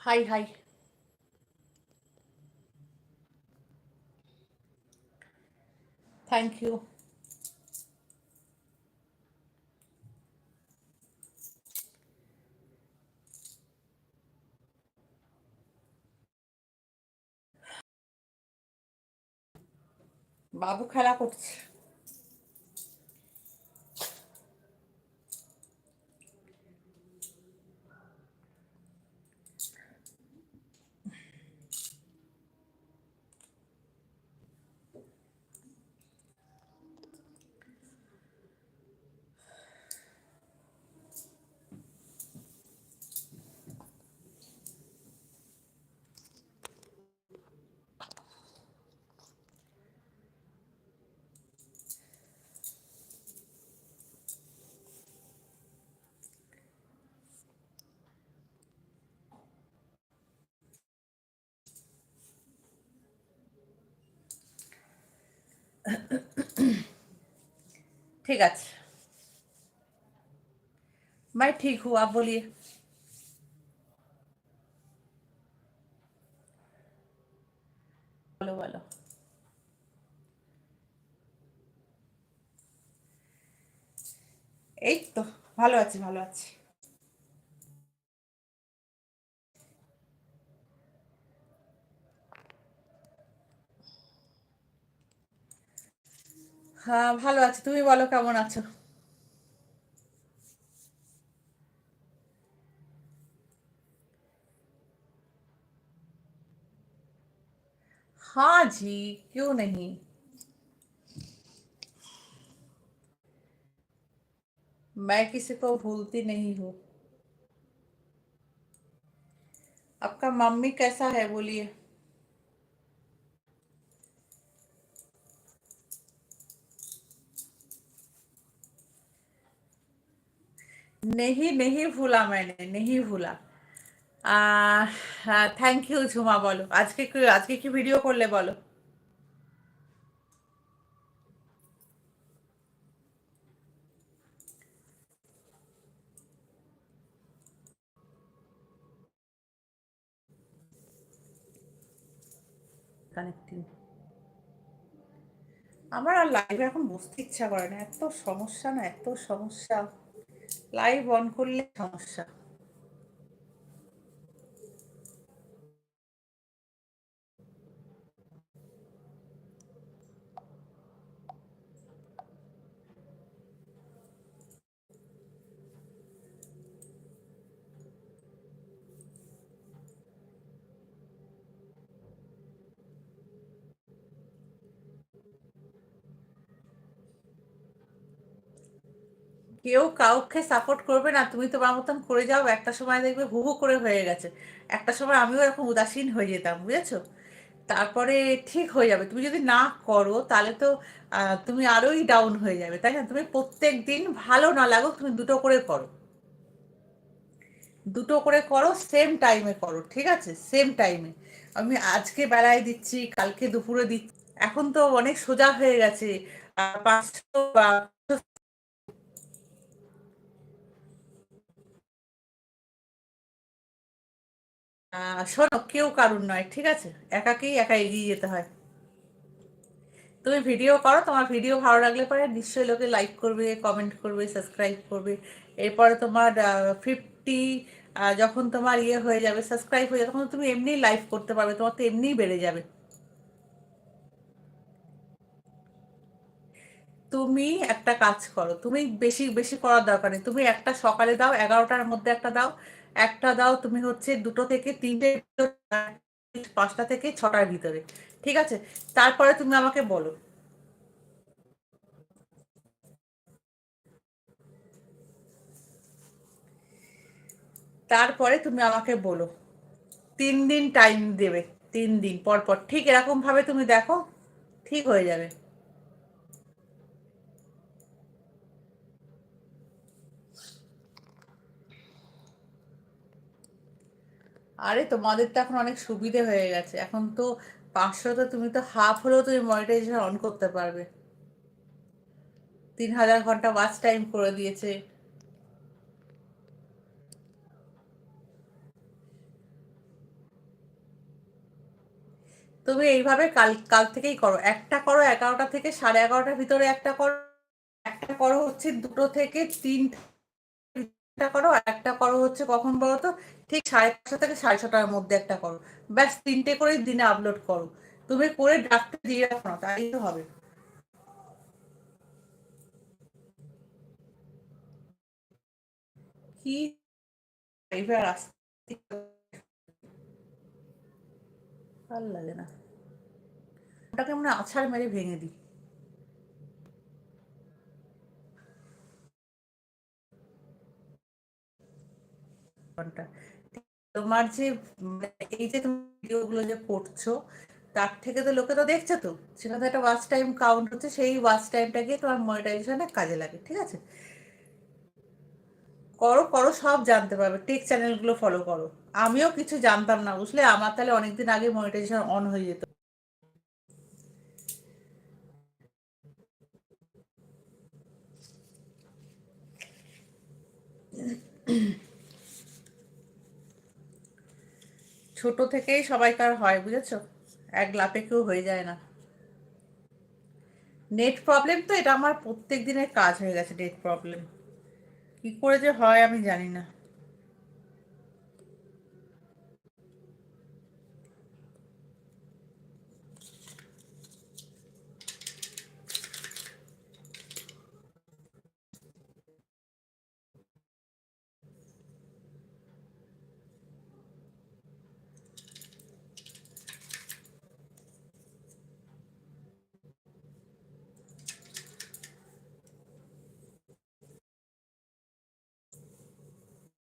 High hi thank you বাবু খেলা করছে। ठीक है मैं ठीक हूँ आप बोलिए বলো বলো এই তো ভালো আছি ভালো আছি হ্যাঁ ভালো আছি তুমি বলো কেমন আছো हाँ जी क्यों नहीं मैं किसी को भूलती नहीं हूँ आपका मम्मी कैसा है बोलिए নেহি নেহি ভুলা মানে নেহি ভুলা। থ্যাংক ইউ ঝুমা, বলো। আজকে কি আজকে কি ভিডিও করলে, বলো? আমার আর লাইভে এখন বসতে ইচ্ছা করে না। এত সমস্যা না, এত সমস্যা। লাইভ অন করলে সমস্যা। কেউ কাউকে সাপোর্ট করবে না, তুমি তোমার মতন করে যাও, একটা সময় দেখবে হু হু করে হয়ে গেছে। একটা সময় আমিও এরকম উদাসীন হয়ে যেতাম, বুঝেছ? তারপরে ঠিক হয়ে যাবে। তুমি যদি না করো, তাহলে তো তুমি আরোই ডাউন হয়ে যাবে, তাই না? তুমি প্রত্যেক দিন ভালো না লাগুক, তুমি দুটো করে করো। দুটো করে করো সেম টাইমে করো, ঠিক আছে? সেম টাইমে আমি আজকে বেলায় দিচ্ছি, কালকে দুপুরে দিচ্ছি। এখন তো অনেক সোজা হয়ে গেছে। পাঁচশো বা শোনো, কেউ কারুর নয়, ঠিক আছে? একাকেই একা এগিয়ে যেতে হয়। তুমি ভিডিও করো, তোমার ভিডিও ভালো লাগলে পরে নিশ্চয়ই লোকে লাইক করবে কমেন্ট করবে সাবস্ক্রাইব করবে। এরপরে তোমার ফিফটি যখন তোমার ইয়ে হয়ে যাবে সাবস্ক্রাইব হয়ে যাবে, তখন তুমি এমনিই লাইভ করতে পারবে, তোমার তো এমনিই বেড়ে যাবে। তুমি একটা কাজ করো, তুমি বেশি বেশি করার দরকার নেই। তুমি একটা সকালে দাও, এগারোটার মধ্যে একটা দাও একটা দাও, তুমি হচ্ছে দুটো থেকে তিনটে পাঁচটা থেকে ছটার ভিতরে। ঠিক আছে? তারপরে তুমি আমাকে বলো। তারপরে তুমি আমাকে বলো। তিন দিন টাইম দেবে, তিন দিন পর পর ঠিক এরকম ভাবে তুমি দেখো, ঠিক হয়ে যাবে। আরে তোমাদের তো এখন অনেক সুবিধে হয়ে গেছে। এখন তো পাঁচশো তো তুমি তো হাফ হলেও তুমি মনিটাইজেশন অন করতে পারবে। তিন হাজার ঘণ্টা ওয়াচ টাইম করে দিয়েছে। তুমি এইভাবে কাল কাল থেকেই করো। একটা করো এগারোটা থেকে সাড়ে এগারোটার ভিতরে একটা করো। একটা করো হচ্ছে দুটো থেকে তিনটা করো আর একটা করো হচ্ছে কখন বলো তো ঠিক সাড়ে পাঁচটা থেকে সাড়ে ছটার মধ্যে একটা করো। ব্যাস তিনটে করে দিনে আপলোড করো। তুমি করে ড্রাফটে দিয়ে রাখো না তাই তো হবে। কি? এবার ভালো লাগে না। ওটাকে আমরা আছাড় মেরে ভেঙে দিই। ঘণ্টা তোমার যে মানে এই যে তুমি ভিডিওগুলো যে করছ, তার থেকে তো লোকে তো দেখছে তো। সেখানে একটা ওয়াচ টাইম কাউন্ট হচ্ছে, সেই ওয়াচ টাইমটা গিয়ে তোমার মনিটাইজেশনে কাজে লাগে, ঠিক আছে? করো করো, সব জানতে পারবে। টেক চ্যানেলগুলো ফলো করো। আমিও কিছু জানতাম না, বুঝলে? আমার তাহলে অনেকদিন আগে মনিটাইজেশন অন হয়ে যেত। ছোট থেকেই সবাইকার হয়, বুঝেছ? এক লাপে কেউ হয়ে যায় না। নেট প্রবলেম তো এটা আমার প্রত্যেক দিনের কাজ হয়ে গেছে নেট প্রবলেম কি করে যে হয় আমি জানি না।